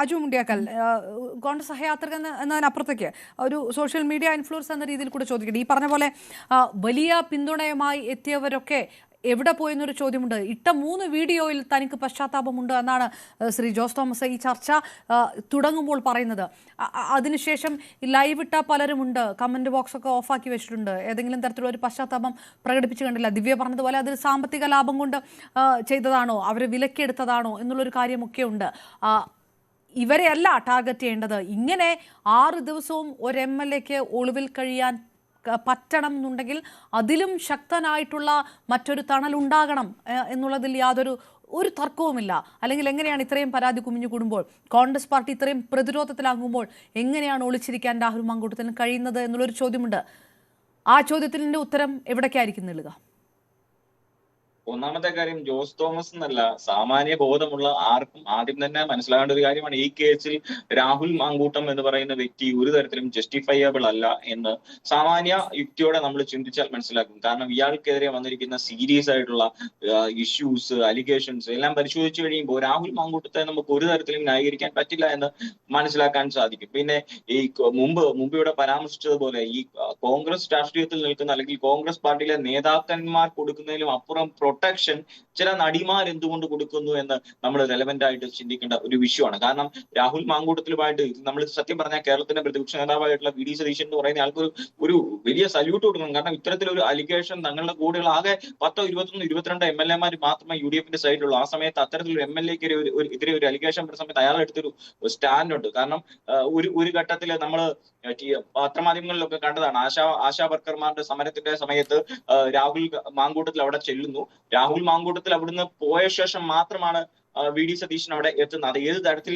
അജു മുണ്ടിയാക്കൽ കോൺഗ്രസ് സഹയാത്രിക എന്നതിനപ്പുറത്തേക്ക് ഒരു social media influence എന്ന രീതിയിൽ കൂടെ ചോദിക്കട്ടെ. ഈ പറഞ്ഞ പോലെ വലിയ പിന്തുണയുമായി എത്തിയവരൊക്കെ എവിടെ പോയെന്നൊരു ചോദ്യമുണ്ട്. ഇട്ട മൂന്ന് വീഡിയോയിൽ തനിക്ക് പശ്ചാത്താപമുണ്ട് എന്നാണ് ശ്രീ ജോസ് തോമസ് ഈ ചർച്ച തുടങ്ങുമ്പോൾ പറയുന്നത്. അതിനുശേഷം ലൈവ് ഇട്ട പലരുമുണ്ട്. കമന്റ് ബോക്സ് ഒക്കെ ഓഫാക്കി വെച്ചിട്ടുണ്ട്. ഏതെങ്കിലും തരത്തിലുള്ള ഒരു പശ്ചാത്താപം പ്രകടിപ്പിച്ചു കണ്ടില്ല. ദിവ്യ പറഞ്ഞതുപോലെ അതിൽ സാമ്പത്തിക ലാഭം കൊണ്ട് ചെയ്തതാണോ? അവരെ വിലക്കെടുത്തതാണോ എന്നുള്ളൊരു കാര്യമൊക്കെ ഉണ്ട്. ഇവരെയല്ല ടാർഗറ്റ് ചെയ്യേണ്ടത്. ഇങ്ങനെ ആറ് ദിവസവും ഒരു എം എൽ എക്ക് ഒളിവിൽ കഴിയാൻ പറ്റണം എന്നുണ്ടെങ്കിൽ അതിലും ശക്തനായിട്ടുള്ള മറ്റൊരു തണലുണ്ടാകണം എന്നുള്ളതിൽ യാതൊരു ഒരു തർക്കവുമില്ല. അല്ലെങ്കിൽ എങ്ങനെയാണ് ഇത്രയും പരാതി കുമിഞ്ഞു കൂടുമ്പോൾ കോൺഗ്രസ് പാർട്ടി ഇത്രയും പ്രതിരോധത്തിലാകുമ്പോൾ എങ്ങനെയാണ് ഒളിച്ചിരിക്കാൻ രാഹുൽ മാങ്കൂട്ടത്തിന് കഴിയുന്നത് എന്നുള്ളൊരു ചോദ്യമുണ്ട്. ആ ചോദ്യത്തിന്റെ ഉത്തരം എവിടേക്കായിരിക്കും നിൽക്കുക ഒന്നാമത്തെ കാര്യം ജോസ് തോമസ് എന്നല്ല സാമാന്യ ബോധമുള്ള ആർക്കും ആദ്യം തന്നെ മനസ്സിലാകേണ്ട ഒരു കാര്യമാണ് ഈ കേസിൽ രാഹുൽ മാങ്കൂട്ടം എന്ന് പറയുന്ന വ്യക്തി ഒരു തരത്തിലും ജസ്റ്റിഫയബിൾ അല്ല എന്ന് സാമാന്യ യുക്തിയോടെ നമ്മൾ ചിന്തിച്ചാൽ മനസ്സിലാക്കും. കാരണം ഇയാൾക്കെതിരെ വന്നിരിക്കുന്ന സീരിയസ് ആയിട്ടുള്ള ഇഷ്യൂസ് അലിഗേഷൻസ് എല്ലാം പരിശോധിച്ചു കഴിയുമ്പോൾ രാഹുൽ മാങ്കൂട്ടത്തെ നമുക്ക് ഒരു തരത്തിലും ന്യായീകരിക്കാൻ പറ്റില്ല എന്ന് മനസ്സിലാക്കാൻ സാധിക്കും. പിന്നെ ഈ മുമ്പ് മുമ്പ് ഇവിടെ പരാമർശിച്ചതുപോലെ ഈ കോൺഗ്രസ് രാഷ്ട്രീയത്തിൽ നിൽക്കുന്ന അല്ലെങ്കിൽ കോൺഗ്രസ് പാർട്ടിയിലെ നേതാക്കന്മാർ കൊടുക്കുന്നതിലും അപ്പുറം പ്രൊട്ടക്ഷൻ ചില നടിമാർ എന്തുകൊണ്ട് കൊടുക്കുന്നു എന്ന് നമ്മൾ റെലവെന്റ് ആയിട്ട് ചിന്തിക്കേണ്ട ഒരു വിഷയമാണ്. കാരണം രാഹുൽ മാങ്കൂട്ടത്തിലുമായിട്ട് നമ്മൾ സത്യം പറഞ്ഞാൽ കേരളത്തിന്റെ പ്രതിപക്ഷ നേതാവായിട്ടുള്ള വി ഡി സതീശൻ എന്ന് പറയുന്ന ആൾക്ക് ഒരു ഒരു വലിയ സല്യൂട്ട് കൊടുക്കണം. കാരണം ഇത്തരത്തിലൊരു അലിഗേഷൻ തങ്ങളുടെ കൂടെയുള്ള ആകെ പത്തോ ഇരുപത്തൊന്ന് ഇരുപത്തിരണ്ട് എം എൽ എമാർ മാത്രമേ യു ഡി എഫിന്റെ സൈഡിലുള്ളൂ ആ സമയത്ത് അത്തരത്തിലൊരു എം എൽ എക്ക് എതിരെ ഒരു അലിഗേഷൻ വരുന്ന സമയത്ത് അയാൾ എടുത്തൊരു സ്റ്റാൻഡ് ഉണ്ട്. കാരണം ഒരു ഒരു ഘട്ടത്തിൽ നമ്മൾ പത്രമാധ്യമങ്ങളിലൊക്കെ കണ്ടതാണ്. ആശാ ആശാ വർക്കർമാരുടെ സമരത്തിന്റെ സമയത്ത് രാഹുൽ മാങ്കൂട്ടത്തിൽ അവിടെ ചെല്ലുന്നു. രാഹുൽ മാങ്കൂട്ടത്തിൽ അവിടുന്ന് പോയ ശേഷം മാത്രമാണ് വി. ഡി. സതീശൻ അവിടെ എത്തുന്നത്. അത് ഏത് തരത്തിൽ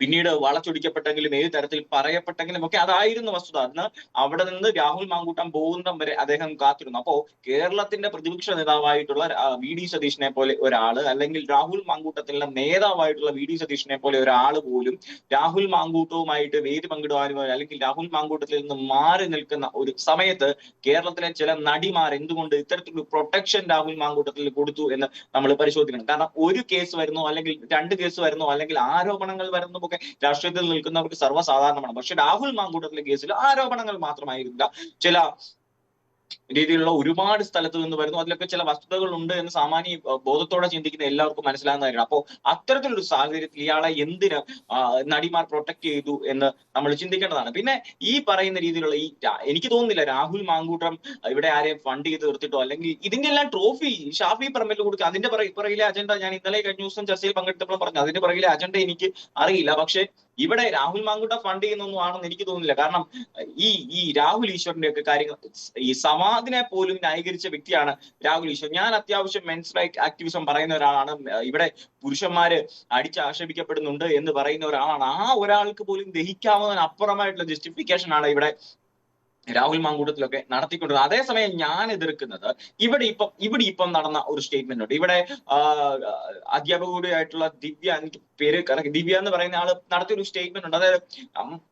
പിന്നീട് വളച്ചൊടിക്കപ്പെട്ടെങ്കിലും ഏത് തരത്തിൽ പറയപ്പെട്ടെങ്കിലും ഒക്കെ അതായിരുന്നു വസ്തുത. അന്ന് അവിടെ നിന്ന് രാഹുൽ മാങ്കൂട്ടം പോകുന്നതും വരെ അദ്ദേഹം കാത്തിരുന്നു. അപ്പോ കേരളത്തിന്റെ പ്രതിപക്ഷ നേതാവായിട്ടുള്ള വി ഡി സതീഷിനെ പോലെ ഒരാൾ അല്ലെങ്കിൽ രാഹുൽ മാങ്കൂട്ടത്തിലെ നേതാവായിട്ടുള്ള വി ഡി സതീഷിനെ പോലെ ഒരാൾ പോലും രാഹുൽ മാങ്കൂട്ടവുമായിട്ട് വേദി പങ്കിടുവാനോ അല്ലെങ്കിൽ രാഹുൽ മാങ്കൂട്ടത്തിൽ നിന്ന് മാറി നിൽക്കുന്ന ഒരു സമയത്ത് കേരളത്തിലെ ചില നടിമാർ എന്തുകൊണ്ട് ഇത്തരത്തിലൊരു പ്രൊട്ടക്ഷൻ രാഹുൽ മാങ്കൂട്ടത്തിൽ കൊടുത്തു എന്ന് നമ്മൾ പരിശോധിക്കണം. കാരണം ഒരു കേസ് വരുന്നു അല്ലെങ്കിൽ രണ്ട് കേസ് വരുന്നു അല്ലെങ്കിൽ ആരോപണങ്ങൾ വരുന്നു ഒക്കെ രാഷ്ട്രീയത്തിൽ നിൽക്കുന്നവർക്ക് സർവസാധാരണമാണ്. പക്ഷെ രാഹുൽ മാങ്കൂട്ടത്തിലെ കേസിൽ ആരോപണങ്ങൾ മാത്രമായിരുന്നില്ല. ചില രീതിയിലുള്ള ഒരുപാട് സ്ഥലത്ത് നിന്ന് വരുന്നു. അതിലൊക്കെ ചില വസ്തുതകൾ ഉണ്ട് എന്ന് സാമാന്യ ബോധത്തോടെ ചിന്തിക്കുന്ന എല്ലാവർക്കും മനസ്സിലാകുന്ന കാര്യമാണ്. അപ്പോൾ അത്തരത്തിലൊരു സാഹചര്യത്തിൽ ഇയാളെ എന്തിന് നടിമാർ പ്രൊട്ടക്ട് ചെയ്തു എന്ന് നമ്മൾ ചിന്തിക്കേണ്ടതാണ്. പിന്നെ ഈ പറയുന്ന രീതിയിലുള്ള ഈ എനിക്ക് തോന്നുന്നില്ല രാഹുൽ മാങ്കൂട്ടം ഇവിടെ ആരെയും ഫണ്ട് ചെയ്ത് തീർത്തിട്ടോ അല്ലെങ്കിൽ ഇതിന്റെ എല്ലാം ട്രോഫി ഷാഫി പറമ്പിൽ കൊടുക്കുക അതിന്റെ പിറ- പിറകിലെ അജണ്ട ഞാൻ ഇന്നലെ കഴിഞ്ഞ ദിവസം ചർച്ചയിൽ പങ്കെടുത്തപ്പോൾ പറഞ്ഞു അതിന്റെ പിറകിലെ അജണ്ട എനിക്ക് അറിയില്ല. പക്ഷെ ഇവിടെ രാഹുൽ മാങ്കൂട്ടം ഫണ്ട് ചെയ്യുന്നൊന്നും ആണെന്ന് എനിക്ക് തോന്നുന്നില്ല. കാരണം ഈ ഈ രാഹുൽ ഈശ്വറിന്റെ ഒക്കെ കാര്യങ്ങൾ ഈ സമാധിനെ പോലും ന്യായീകരിച്ച വ്യക്തിയാണ് രാഹുൽ ഈശ്വർ. ഞാൻ അത്യാവശ്യം മെൻസ് റൈറ്റ് ആക്ടിവിസം പറയുന്ന ഒരാളാണ്. ഇവിടെ പുരുഷന്മാര് അടിച്ചാക്ഷേപിക്കപ്പെടുന്നുണ്ട് എന്ന് പറയുന്ന ഒരാളാണ്. ആ ഒരാൾക്ക് പോലും ദഹിക്കാവുന്നതിന് അപ്പുറമായിട്ടുള്ള ജസ്റ്റിഫിക്കേഷൻ ആണ് ഇവിടെ രാഹുൽ മാങ്കൂട്ടത്തിലൊക്കെ നടത്തിക്കൊണ്ടിരുന്നത്. അതേസമയം ഞാൻ എതിർക്കുന്നത് ഇവിടെ ഇപ്പം ഇവിടെ ഇപ്പം നടന്ന ഒരു സ്റ്റേറ്റ്മെന്റ് ഉണ്ട്. ഇവിടെ അധ്യാപക കൂടിയായിട്ടുള്ള ദിവ്യ എനിക്ക് പേര് കറക്റ്റ് ദിവ്യ എന്ന് പറയുന്ന ആൾ നടത്തിയ ഒരു സ്റ്റേറ്റ്മെന്റ് ഉണ്ട്. അതായത്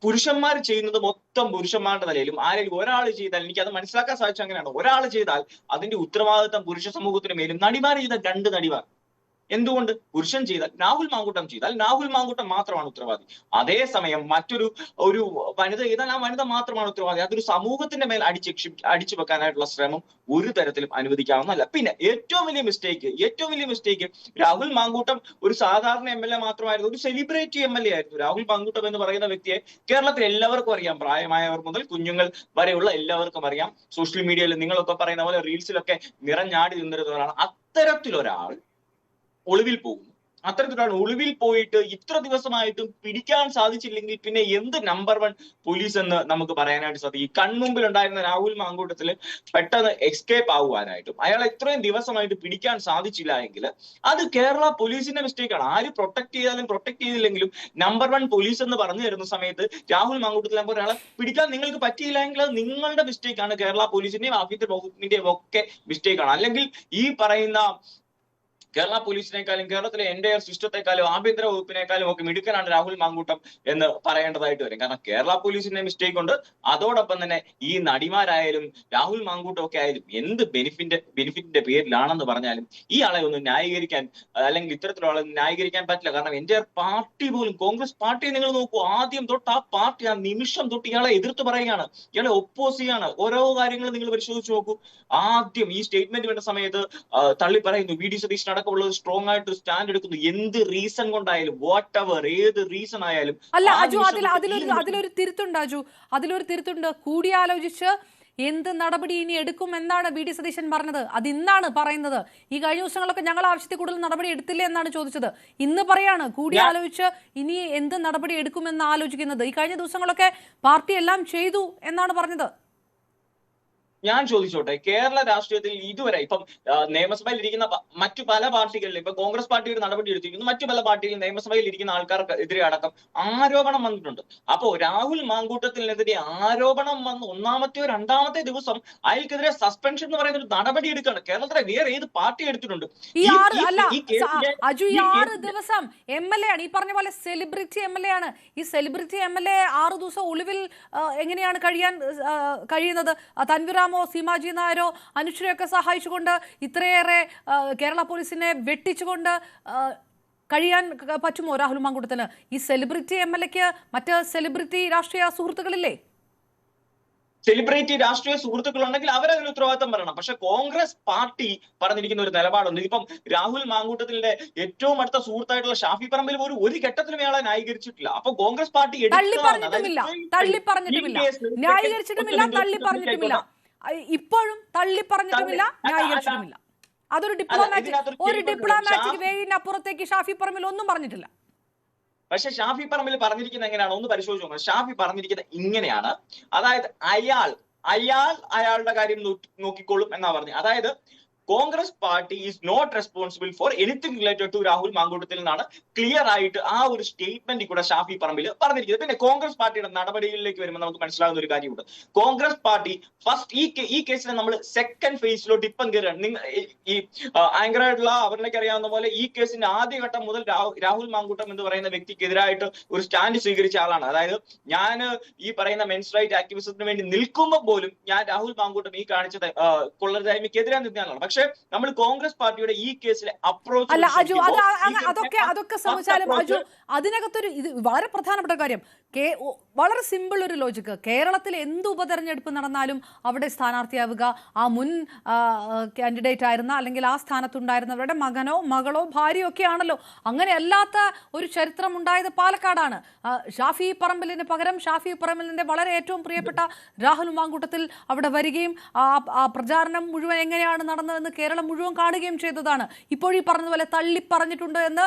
പുരുഷന്മാർ ചെയ്യുന്നത് മൊത്തം പുരുഷന്മാരുടെ നിലയിലും ആരെങ്കിലും ഒരാൾ ചെയ്താൽ എനിക്ക് അത് മനസ്സിലാക്കാൻ സാധിച്ചു അങ്ങനെയാണ്. ഒരാൾ ചെയ്താൽ അതിന്റെ ഉത്തരവാദിത്തം പുരുഷ സമൂഹത്തിന് മേലും നടിമാർ ചെയ്ത രണ്ട് നടിമാർ. എന്തുകൊണ്ട്? പുരുഷൻ ചെയ്താൽ രാഹുൽ മാങ്കൂട്ടം ചെയ്താൽ രാഹുൽ മാങ്കൂട്ടം മാത്രമാണ് ഉത്തരവാദി. അതേസമയം മറ്റൊരു ഒരു വനിത ചെയ്താൽ ആ വനിത മാത്രമാണ് ഉത്തരവാദി. അതൊരു സമൂഹത്തിന്റെ മേൽ അടിച്ച് അടിച്ചു വെക്കാനായിട്ടുള്ള ശ്രമം ഒരു തരത്തിലും അനുവദിക്കാവുന്നതല്ല. പിന്നെ ഏറ്റവും വലിയ മിസ്റ്റേക്ക് ഏറ്റവും വലിയ മിസ്റ്റേക്ക് രാഹുൽ മാങ്കൂട്ടം ഒരു സാധാരണ എം എൽ എ മാത്രമായിരുന്നു ഒരു സെലിബ്രിറ്റി എം എൽ എ ആയിരുന്നു. രാഹുൽ മാങ്കൂട്ടം എന്ന് പറയുന്ന വ്യക്തിയെ കേരളത്തിൽ എല്ലാവർക്കും അറിയാം. പ്രായമായവർ മുതൽ കുഞ്ഞുങ്ങൾ വരെയുള്ള എല്ലാവർക്കും അറിയാം. സോഷ്യൽ മീഡിയയിൽ നിങ്ങളൊക്കെ പറയുന്ന പോലെ റീൽസിലൊക്കെ നിറഞ്ഞാടി നിന്നിരുന്നവരാണ്. അത്തരത്തിലൊരാൾ ഒളിവിൽ പോകുന്നു. അത്തരത്തിലാണ് ഒളിവിൽ പോയിട്ട് ഇത്ര ദിവസമായിട്ടും പിടിക്കാൻ സാധിച്ചില്ലെങ്കിൽ പിന്നെ എന്ത് നമ്പർ വൺ പോലീസ് എന്ന് നമുക്ക് പറയാനായിട്ട് സാധിക്കും? കൺമുമ്പിൽ ഉണ്ടായിരുന്ന രാഹുൽ മാങ്കൂട്ടത്തിൽ പെട്ടെന്ന് എസ്കേപ്പ് ആകുവാനായിട്ടും അയാൾ ഇത്രയും ദിവസമായിട്ട് പിടിക്കാൻ സാധിച്ചില്ല എങ്കിൽ അത് കേരള പോലീസിന്റെ മിസ്റ്റേക്ക് ആണ്. ആര് പ്രൊട്ടക്ട് ചെയ്താലും പ്രൊട്ടക്ട് ചെയ്തില്ലെങ്കിലും നമ്പർ വൺ പോലീസ് എന്ന് പറഞ്ഞു തരുന്ന സമയത്ത് രാഹുൽ മാങ്കൂട്ടത്തിൽ നമ്പർ ഒരാളെ പിടിക്കാൻ നിങ്ങൾക്ക് പറ്റിയില്ല എങ്കിൽ അത് നിങ്ങളുടെ മിസ്റ്റേക്ക് ആണ്. കേരള പോലീസിന്റെയും ആഭ്യന്തര വകുപ്പിന്റെയും ഒക്കെ മിസ്റ്റേക്ക് ആണ്. അല്ലെങ്കിൽ ഈ പറയുന്ന കേരള പോലീസിനേക്കാളും കേരളത്തിലെ എന്റെ സിസ്റ്റത്തെക്കാളും ആഭ്യന്തര വകുപ്പിനേക്കാളും ഒക്കെ മിടുക്കനാണ് രാഹുൽ മാങ്കൂട്ടം എന്ന് പറയേണ്ടതായിട്ട് വരും. കാരണം കേരള പോലീസിന്റെ മിസ്റ്റേക്ക് ഉണ്ട്. അതോടൊപ്പം തന്നെ ഈ നടിമാരായാലും രാഹുൽ മാങ്കൂട്ടം ഒക്കെ ആയാലും എന്ത് ബെനിഫിറ്റ് ബെനിഫിറ്റിന്റെ പേരിലാണെന്ന് പറഞ്ഞാലും ഈ ആളെ ഒന്ന് ന്യായീകരിക്കാൻ അല്ലെങ്കിൽ ഇത്തരത്തിലുള്ള ന്യായീകരിക്കാൻ പറ്റില്ല. കാരണം എന്റെ പാർട്ടി പോലും കോൺഗ്രസ് പാർട്ടിയെ നിങ്ങൾ നോക്കൂ. ആദ്യം തൊട്ട് ആ പാർട്ടി ആ നിമിഷം തൊട്ട് ഇയാളെ എതിർത്ത് പറയുകയാണ്. ഇയാളെ ഒപ്പോസ് ചെയ്യാണ്. ഓരോ കാര്യങ്ങളും നിങ്ങൾ പരിശോധിച്ച് നോക്കൂ. ആദ്യം ഈ സ്റ്റേറ്റ്മെന്റ് വേണ്ട സമയത്ത് തള്ളി പറയുന്നു വി. ഡി. സതീശൻ അടക്കമുള്ളത് സ്ട്രോങ് ആയിട്ട് സ്റ്റാൻഡ് എടുക്കുന്നു. എന്ത് റീസൺ കൊണ്ടായാലും വാട്ട് എവർ ഏത് റീസൺ ആയാലും അല്ല അജു അതിൽ അതിലൊരു അതിലൊരു തിരുത്തുണ്ട് അജു. അതിലൊരു തിരുത്തുണ്ട്. കൂടിയാലോചിച്ച് എന്ത് നടപടി ഇനി എടുക്കും എന്നാണ് ബി ഡി സതീശൻ പറഞ്ഞത്. അത് ഇന്നാണ് പറയുന്നത്. ഈ കഴിഞ്ഞ ദിവസങ്ങളൊക്കെ ഞങ്ങൾ ആവശ്യത്തിൽ കൂടുതൽ നടപടി എടുത്തില്ല എന്നാണ് ചോദിച്ചത്. ഇന്ന് പറയാണ്. കൂടിയാലോചിച്ച് ഇനി എന്ത് നടപടി എടുക്കുമെന്ന് ആലോചിക്കുന്നത്. ഈ കഴിഞ്ഞ ദിവസങ്ങളൊക്കെ പാർട്ടി എല്ലാം ചെയ്തു എന്നാണ് പറഞ്ഞത്. ഞാൻ ചോദിച്ചോട്ടെ കേരള രാഷ്ട്രീയത്തിൽ ഇതുവരെ ഇപ്പം നിയമസഭയിൽ ഇരിക്കുന്ന മറ്റു പല പാർട്ടികളിലും ഇപ്പൊ കോൺഗ്രസ് പാർട്ടി ഒരു നടപടി എടുത്തിരിക്കുന്നു മറ്റു പല പാർട്ടികളിൽ നിയമസഭയിൽ ഇരിക്കുന്ന ആൾക്കാർക്ക് എതിരെ അടക്കം ആരോപണം വന്നിട്ടുണ്ട്. അപ്പോ രാഹുൽ മാങ്കൂട്ടത്തിനെതിരെ ആരോപണം വന്ന് ഒന്നാമത്തെയോ രണ്ടാമത്തെ ദിവസം അയാൾക്കെതിരെ സസ്പെൻഷൻ എന്ന് പറയുന്ന ഒരു നടപടി എടുക്കുകയാണ്. കേരളത്തിലെ വേറെ ഏത് പാർട്ടി എടുത്തിട്ടുണ്ട്? അജു ഈ ആറ് ദിവസം എം എൽ എ ആണ്. ഈ പറഞ്ഞ പോലെ സെലിബ്രിറ്റി എം എൽ എ ആണ്. ഈ സെലിബ്രിറ്റി എം എൽ എ ആറ് ദിവസം ഒളിവിൽ എങ്ങനെയാണ് കഴിയാൻ കഴിയുന്നത്? ആ, തൻവിറാമോ സീമാജി നായരോ അനുഷ്ഠയൊക്കെ സഹായിച്ചുകൊണ്ട് ഇത്രയേറെ കേരള പോലീസിനെ വെട്ടിച്ചുകൊണ്ട് കഴിയാൻ പറ്റുമോ രാഹുൽ മാങ്കുടത്തിന് ഈ സെലിബ്രിറ്റി എം എൽ എക്ക് മറ്റ് സെലിബ്രിറ്റി രാഷ്ട്രീയ സുഹൃത്തുക്കളില്ലേ? സെലിബ്രിറ്റി രാഷ്ട്രീയ സുഹൃത്തുക്കൾ ഉണ്ടെങ്കിൽ അവരതിന് ഉത്തരവാദിത്തം പറയണം. പക്ഷെ കോൺഗ്രസ് പാർട്ടി പറഞ്ഞിരിക്കുന്ന ഒരു നിലപാടുണ്ട്. ഇപ്പം രാഹുൽ മാങ്കൂട്ടത്തിന്റെ ഏറ്റവും അടുത്ത സുഹൃത്തായിട്ടുള്ള ഷാഫി പറമ്പിൽ പോലും ഒരു ഘട്ടത്തിലും ഇയാളെ ന്യായീകരിച്ചിട്ടില്ല. അപ്പൊ കോൺഗ്രസ് പാർട്ടി തള്ളി. പറഞ്ഞിട്ടുമില്ല തള്ളി പറഞ്ഞിട്ടുമില്ല ന്യായീകരിച്ചിട്ടുമില്ല തള്ളി പറഞ്ഞിട്ടുമില്ല ഇപ്പോഴും തള്ളി. പറഞ്ഞിട്ടുമില്ല ന്യായീകരിച്ചിട്ടുമില്ല. അതൊരു ഡിപ്ലോമാറ്റിക് ഒരു ഡിപ്ലോമാറ്റിക് വേയിനപ്പുറത്തേക്ക് ഷാഫി പറമ്പിൽ ഒന്നും പറഞ്ഞിട്ടില്ല. പക്ഷെ ഷാഫി പറമ്പിൽ പറഞ്ഞിരിക്കുന്നത് എങ്ങനെയാണ്? ഒന്ന് പരിശോധിച്ചു നോക്കണം. ഷാഫി പറഞ്ഞിരിക്കുന്നത് ഇങ്ങനെയാണ്. അതായത് അയാൾ അയാൾ അയാളുടെ കാര്യം നോക്കി- നോക്കിക്കോളും എന്നാ പറഞ്ഞു അതായത് Congress party is not responsible for anything related to Rahul Mankoottathil എന്നാണ് ക്ലിയർ ആയിട്ട് ആ ഒരു സ്റ്റേറ്റ്മെന്റ് കൂടെ ഷാഫി പറമ്പിൽ പറഞ്ഞിരിക്കുന്നത്. പിന്നെ കോൺഗ്രസ് പാർട്ടിയുടെ നടപടികളിലേക്ക് വരുമ്പോൾ നമുക്ക് മനസ്സിലാകുന്ന ഒരു കാര്യമുണ്ട്. കോൺഗ്രസ് പാർട്ടി ഫസ്റ്റ് ഈ ഈ കേസിനെ നമ്മൾ സെക്കൻഡ് ഫേസിലോട്ട് ഇപ്പം കയറുകയാണ് നിങ്ങൾ ഈ- ആങ്കർ ആയിട്ടുള്ള അവരിലേക്ക് അറിയാവുന്ന പോലെ ഈ കേസിന്റെ ആദ്യഘട്ടം മുതൽ രാഹുൽ മാങ്കൂട്ടം എന്ന് പറയുന്ന വ്യക്തിക്കെതിരായിട്ട് ഒരു സ്റ്റാൻഡ് സ്വീകരിച്ച ആളാണ്. അതായത് ഞാൻ ഈ പറയുന്ന മെൻസ് റൈറ്റ് ആക്ടിവിസത്തിന് വേണ്ടി നിൽക്കുമ്പോൾ പോലും ഞാൻ രാഹുൽ മാങ്കൂട്ടം ഈ കാണിച്ചത് കൊള്ളരുതായ്മയ്ക്കെതിരെ നിൽക്കാനാണ് പക്ഷെ നമ്മൾ കോൺഗ്രസ് പാർട്ടിയുടെ ഈ കേസിലെ അപ്രോച്ച് അല്ല അജു അതൊക്കെ അതൊക്കെ സംസാരം അജു അതിനകത്തൊരു ഇത് വളരെ പ്രധാനപ്പെട്ട കാര്യം. കേ വളരെ സിമ്പിൾ ഒരു ലോജിക്ക് കേരളത്തിൽ എന്ത് ഉപതെരഞ്ഞെടുപ്പ് നടന്നാലും അവിടെ സ്ഥാനാർത്ഥിയാവുക. ആ മുൻ കാൻഡിഡേറ്റ് ആയിരുന്ന അല്ലെങ്കിൽ ആ സ്ഥാനത്തുണ്ടായിരുന്നവരുടെ മകനോ മകളോ ഭാര്യയോ ഒക്കെ ആണല്ലോ അങ്ങനെ അല്ലാത്ത ഒരു ചരിത്രം ഉണ്ടായത് പാലക്കാടാണ് ഷാഫി പറമ്പലിന് പകരം ഷാഫി പറമ്പലിന്റെ വളരെ ഏറ്റവും പ്രിയപ്പെട്ട രാഹുൽ മാങ്കൂട്ടത്തിൽ അവിടെ വരികയും ആ പ്രചാരണം മുഴുവൻ എങ്ങനെയാണ് നടന്നതെന്ന് കേരളം മുഴുവൻ കാണുകയും ചെയ്തതാണ്. ഇപ്പോഴീ പറഞ്ഞതുപോലെ തള്ളി പറഞ്ഞിട്ടുണ്ട് എന്ന്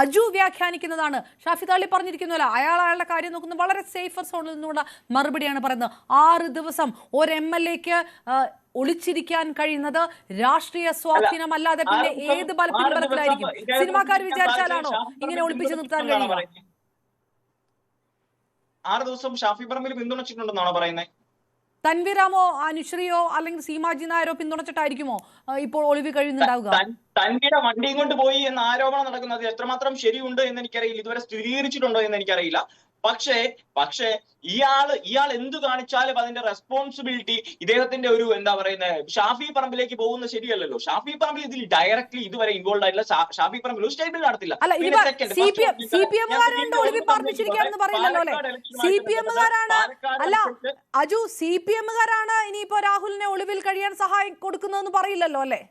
അജു വ്യാഖ്യാനിക്കുന്നതാണ്. ഷാഫി തള്ളി പറഞ്ഞിരിക്കുന്നില്ല അയാൾ അയാളുടെ കാര്യം നോക്കുന്നത് വളരെ സേഫർ സോണിൽ നിന്നുള്ള മറുപടിയാണ് പറയുന്നത്. ആറ് ദിവസം ഒരു എം എൽ എക്ക് ഒളിച്ചിരിക്കാൻ കഴിയുന്നത് രാഷ്ട്രീയ സ്വാധീനമല്ലാതെ പിന്നെ ഏത് ബല ആറ് ദിവസം പിൻബലത്തിലായിരിക്കും ഇദ്ദേഹത്തെ സിനിമാക്കാർ വിചാരിച്ചാലാണോ ഇങ്ങനെ ഒളിപ്പിച്ചു നിർത്താൻ കഴിയുന്നത് കഴിയുക? ആറ് ദിവസം ഷാഫി പറമ്പിൽ പിന്തുണച്ചിട്ടുണ്ടെന്നാണോ പറയുന്നത്? തൻവീറാമോ അനുശ്രീയോ അല്ലെങ്കിൽ സീമാജി നായരോ പിന്തുണച്ചിട്ടായിരിക്കുമോ ഇപ്പോൾ ഒളിവ് കഴിയുന്നുണ്ടാവുക? തൻ- തൻവിയുടെ വണ്ടിയും കൊണ്ട് പോയി എന്ന ആരോപണം നടക്കുന്നത് എത്രമാത്രം ശരിയുണ്ട് എന്ന് എനിക്കറിയില്ല. ഇതുവരെ സ്ഥിരീകരിച്ചിട്ടുണ്ടോ എന്ന് എനിക്കറിയില്ല. പക്ഷേ പക്ഷേ ഇയാൾ ഇയാൾ എന്തു കാണിച്ചാലും അതിന്റെ റെസ്പോൺസിബിലിറ്റി ഇദ്ദേഹത്തിന്റെ ഒരു എന്താ പറയുന്നത് ഷാഫി പറമ്പിലേക്ക് പോകുന്നത് ശരിയല്ലല്ലോ. ഷാഫി പറമ്പിൽ ഇതിൽ ഡയറക്ട്ലി ഇതുവരെ ഇൻവോൾവ് ആയില്ല ഷാഫി പറമ്പിൽ ഒരു സ്റ്റേറ്റ്മെന്റ് നടത്തില്ല. അല്ല അജു സി പി എമ്മുകാരാണ് ഇനിയിപ്പോ രാഹുലിനെ ഒളിവിൽ കഴിയാൻ സഹായം കൊടുക്കുന്നതെന്ന് പറയില്ലല്ലോ അല്ലെ?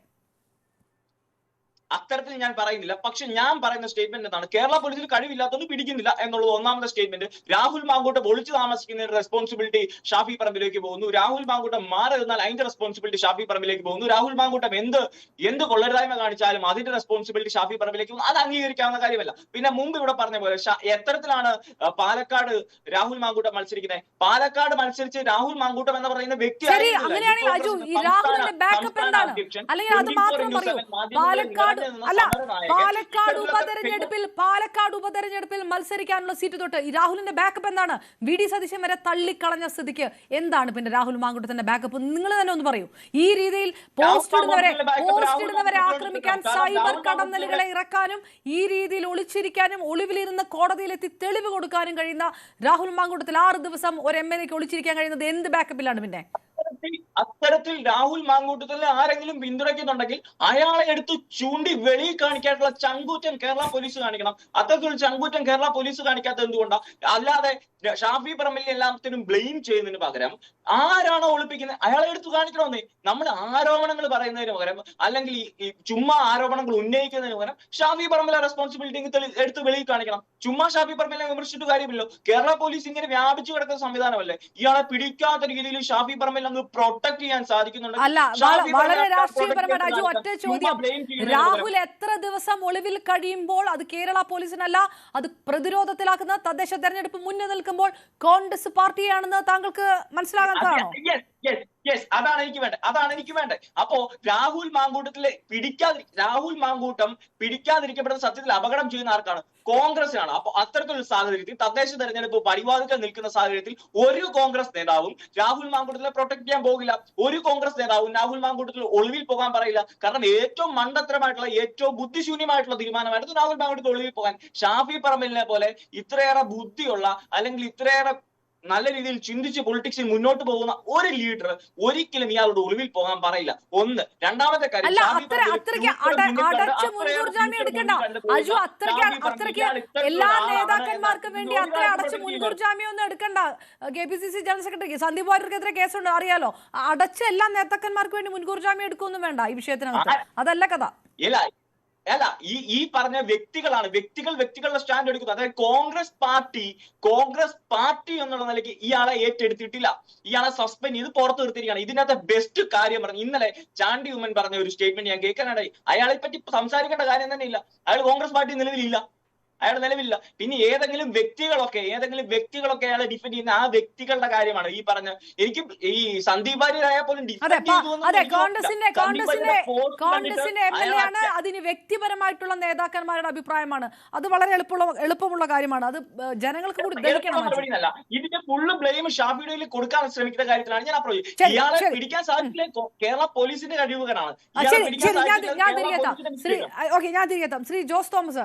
അത്തരത്തിൽ ഞാൻ പറയുന്നില്ല. പക്ഷെ ഞാൻ പറയുന്ന സ്റ്റേറ്റ്മെന്റ് എന്താണ്? കേരള പോലീസിൽ കഴിവില്ലാത്തതുകൊണ്ട് പിടിക്കുന്നില്ല എന്നുള്ളത് ഒന്നാമത്തെ സ്റ്റേറ്റ്മെന്റ് രാഹുൽ മാങ്കൂട്ടം ഒളിച്ചു താമസിക്കുന്നതിന്റെ റെസ്പോൺസിബിലിറ്റി ഷാഫി പറമ്പിലേക്ക് പോകുന്നു. രാഹുൽ മാങ്കൂട്ടം മാറി നിന്നാൽ അതിന്റെ റെസ്പോൺസിബിലിറ്റി ഷാഫി പറമ്പിലേക്ക് പോകുന്നു. രാഹുൽ മാങ്കൂട്ടം എന്ത് എന്ത് കൊള്ളരുതായ്മ കാണിച്ചാലും അതിന്റെ റെസ്പോൺസിബിലിറ്റി ഷാഫി പറമ്പിലേക്ക് പോകുന്നു. അത് അംഗീകരിക്കാവുന്ന കാര്യമല്ല. പിന്നെ മുമ്പ് ഇവിടെ പറഞ്ഞ പോലെ എത്തരത്തിലാണ് പാലക്കാട് രാഹുൽ മാങ്കൂട്ടം മത്സരിക്കുന്നത് പാലക്കാട് മത്സരിച്ച് രാഹുൽ മാങ്കൂട്ടം എന്ന് പറയുന്ന വ്യക്തി. അങ്ങനെയാണെങ്കിൽ ഈ രാഹുലിന്റെ ബാക്കപ്പ് എന്താണ്? അധ്യക്ഷൻ അല്ലെങ്കിൽ അത് 24 മാത്രം പറയൂ. പാലക്കാട് അല്ല പാലക്കാട് ഉപതെരഞ്ഞെടുപ്പിൽ പാലക്കാട് ഉപതെരഞ്ഞെടുപ്പിൽ മത്സരിക്കാനുള്ള സീറ്റ് തൊട്ട് ഈ രാഹുലിന്റെ ബാക്കപ്പ് എന്താണ്? വി ഡി സതീശൻ വരെ തള്ളിക്കളഞ്ഞ സ്ഥിതിക്ക് എന്താണ് പിന്നെ രാഹുൽ മാങ്കുട്ടത്തിന്റെ ബാക്കപ്പ് നിങ്ങൾ തന്നെ ഒന്ന് പറയൂ. ഈ രീതിയിൽ പോസ്റ്റ് ഇടുന്നവരെ പോസ്റ്റ് ഇടുന്നവരെ ആക്രമിക്കാൻ സൈബർ കടന്നലുകളെ ഇറക്കാനും ഈ രീതിയിൽ ഒളിച്ചിരിക്കാനും ഒളിവിലിരുന്ന് കോടതിയിലെത്തി തെളിവ് കൊടുക്കാനും കഴിയുന്ന രാഹുൽ മാങ്കുട്ടത്തിൽ ആറ് ദിവസം ഒരു എം എൽ എക്ക് ഒളിച്ചിരിക്കാൻ കഴിയുന്നത് എന്ത് ബാക്കപ്പിലാണ് പിന്നെ? അത്തരത്തിൽ രാഹുൽ മാങ്കൂട്ടത്തിലെ ആരെങ്കിലും പിന്തുണയ്ക്കുന്നുണ്ടെങ്കിൽ അയാളെ എടുത്ത് ചൂണ്ടി വെളിയിൽ കാണിക്കാനുള്ള ചങ്കൂറ്റം കേരള പോലീസ് കാണിക്കണം. അത്തരത്തിൽ ചങ്കൂറ്റം കേരള പോലീസ് കാണിക്കാത്തത് എന്തുകൊണ്ടാണ് അല്ലാതെ ഷാഫി പറമ്പിലിനെ എല്ലാത്തിനും ബ്ലെയിം ചെയ്യുന്നതിന് പകരം ആരാണോ ഒളിപ്പിക്കുന്നത് അയാളെ എടുത്ത് കാണിക്കണമെന്നേ. നമ്മൾ ആരോപണങ്ങൾ പറയുന്നതിന് പകരം അല്ലെങ്കിൽ ഈ ചുമ്മാ ആരോപണങ്ങൾ ഉന്നയിക്കുന്നതിന് പകരം ഷാഫി പറമ്പിലെ റെസ്പോൺസിബിലിറ്റി എടുത്ത് വെളിയിൽ കാണിക്കണം. ചുമ്മാ ഷാഫി പറമ്പിലെ വിമർശിച്ചിട്ട് കാര്യമില്ലല്ലോ. കേരള പോലീസ് ഇങ്ങനെ വ്യാപിച്ചു കിടക്കുന്ന സംവിധാനമല്ലേ? ഇയാളെ പിടിക്കാത്ത രീതിയിൽ ഷാഫി പറമ്പിൽ അങ്ങ് പ്രൊട്ടക്ട് ചെയ്യാൻ സാധിക്കുന്നുണ്ട്. അല്ല വളരെ രാഷ്ട്രീയപരമായിട്ട് അജു ഒറ്റ ചോദ്യം. രാഹുൽ എത്ര ദിവസം ഒളിവിൽ കഴിയുമ്പോൾ അത് കേരള പോലീസിനല്ല അത് പ്രതിരോധത്തിലാക്കുന്ന തദ്ദേശ തെരഞ്ഞെടുപ്പ് മുന്നിൽ നിൽക്കുമ്പോൾ കോൺഗ്രസ് പാർട്ടിയാണെന്ന് താങ്കൾക്ക് മനസ്സിലാകാൻ യെസ് യെസ് അതാണ് എനിക്ക് വേണ്ടത്. അതാണ് എനിക്ക് വേണ്ടത്. അപ്പോ രാഹുൽ മാങ്കൂട്ടത്തിലെ പിടിക്കാതി രാഹുൽ മാങ്കൂട്ടം പിടിക്കാതിരിക്കപ്പെടുന്ന സത്യത്തിൽ അപകടം ചെയ്യുന്ന ആർക്കാണ്? കോൺഗ്രസിനാണ്. അപ്പൊ അത്തരത്തിലൊരു സാഹചര്യത്തിൽ തദ്ദേശ തെരഞ്ഞെടുപ്പ് പരിവാദിക്കാൻ നിൽക്കുന്ന സാഹചര്യത്തിൽ ഒരു കോൺഗ്രസ് നേതാവും രാഹുൽ മാങ്കൂട്ടത്തിനെ പ്രൊട്ടക്ട് ചെയ്യാൻ പോകില്ല. ഒരു കോൺഗ്രസ് നേതാവും രാഹുൽ മാങ്കൂട്ടത്തിൽ ഒളിവിൽ പോകാൻ പറയില്ല. കാരണം ഏറ്റവും മണ്ടത്തരമായിട്ടുള്ള ഏറ്റവും ബുദ്ധിശൂന്യമായിട്ടുള്ള തീരുമാനമായിരുന്നു രാഹുൽ മാങ്കൂട്ടത്തിൽ ഒളിവിൽ പോകാൻ. ഷാഫി പറമ്പലിനെ പോലെ ഇത്രയേറെ ബുദ്ധിയുള്ള അല്ലെങ്കിൽ ഇത്രയേറെ നല്ല രീതിയിൽ ചിന്തിച്ച് പൊളിറ്റിക്സിൽ മുന്നോട്ട് പോകുന്ന ഒരു ലീഡർ ഒരിക്കലും ഇയാളുടെ ഒളിവിൽ പോകാൻ പറയില്ല ഒന്ന്. രണ്ടാമത്തെ കാര്യം അജു അത്രയ്ക്ക് അത്രയ്ക്ക് എല്ലാ നേതാക്കന്മാർക്കും വേണ്ടി അത്ര അടച്ച് മുൻകൂർ ജാമ്യം ഒന്നും എടുക്കണ്ട. K P C C general സെക്രട്ടറിക്ക് സന്ദീപ് വാര്യർക്കെതിരെ കേസുണ്ട് അറിയാലോ. അടച്ച് എല്ലാ നേതാക്കന്മാർക്കും വേണ്ടി മുൻകൂർ ജാമ്യം എടുക്കൊന്നും വേണ്ട ഈ വിഷയത്തിനകത്ത്. അതല്ല കഥ. അല്ല ഈ ഈ പറഞ്ഞ വ്യക്തികളാണ് വ്യക്തികൾ വ്യക്തികളുടെ സ്റ്റാൻഡ് എടുക്കുന്നത്. അതായത് കോൺഗ്രസ് പാർട്ടി കോൺഗ്രസ് പാർട്ടി എന്നുള്ള നിലയ്ക്ക് ഇയാളെ ഏറ്റെടുത്തിട്ടില്ല. ഇയാളെ സസ്പെൻഡ് ചെയ്ത് പുറത്തു നിർത്തിയിരിക്കുകയാണ്. ഇതിനകത്തെ ബെസ്റ്റ് കാര്യം പറഞ്ഞു ഇന്നലെ ചാണ്ടി ഉമ്മൻ പറഞ്ഞ ഒരു സ്റ്റേറ്റ്മെന്റ് ഞാൻ കേൾക്കാനായി അയാളെ പറ്റി സംസാരിക്കേണ്ട കാര്യം തന്നെ ഇല്ല. അയാൾ കോൺഗ്രസ് പാർട്ടി നിലവിലില്ല. അയാൾ നിലവിലില്ല. പിന്നെ ഏതെങ്കിലും വ്യക്തികളൊക്കെ ഏതെങ്കിലും വ്യക്തികളൊക്കെ അയാളെ ഡിഫെൻഡ് ചെയ്യുന്ന ആ വ്യക്തികളുടെ കാര്യമാണ് ഈ പറഞ്ഞ എനിക്ക് ഈ സന്ദീപ് വാര്യരായ പോലും അതെ defend പ- ചെയ്തു എന്നൊന്നും കോൺഗ്രസിന്റെ കോൺഗ്രസിന്റെ കോൺഗ്രസിന്റെ എം എൽ എ ആണ് അതിന് വ്യക്തിപരമായിട്ടുള്ള നേതാക്കന്മാരുടെ അഭിപ്രായമാണ്. അത് വളരെ എളുപ്പമുള്ള എളുപ്പമുള്ള കാര്യമാണ്. അത് ജനങ്ങൾക്ക് കൂടി. മറുപടിയല്ല ഇതിന്റെ ഫുള്ള് ബ്ലെയിം ഷാഫിയുടെ കൊടുക്കാൻ ശ്രമിക്കുന്ന കാര്യത്തിലാണ് ഞാൻ അപ്രോച്ച് ഇയാളെ പിടിക്കാൻ സാധിക്കില്ല. കേരള പോലീസിന്റെ കഴിവുകളാണ്. ഞാൻ തിരികെത്താം ശ്രീ ഓക്കെ ഞാൻ തിരികെത്താം ശ്രീ ജോസ് തോമസ്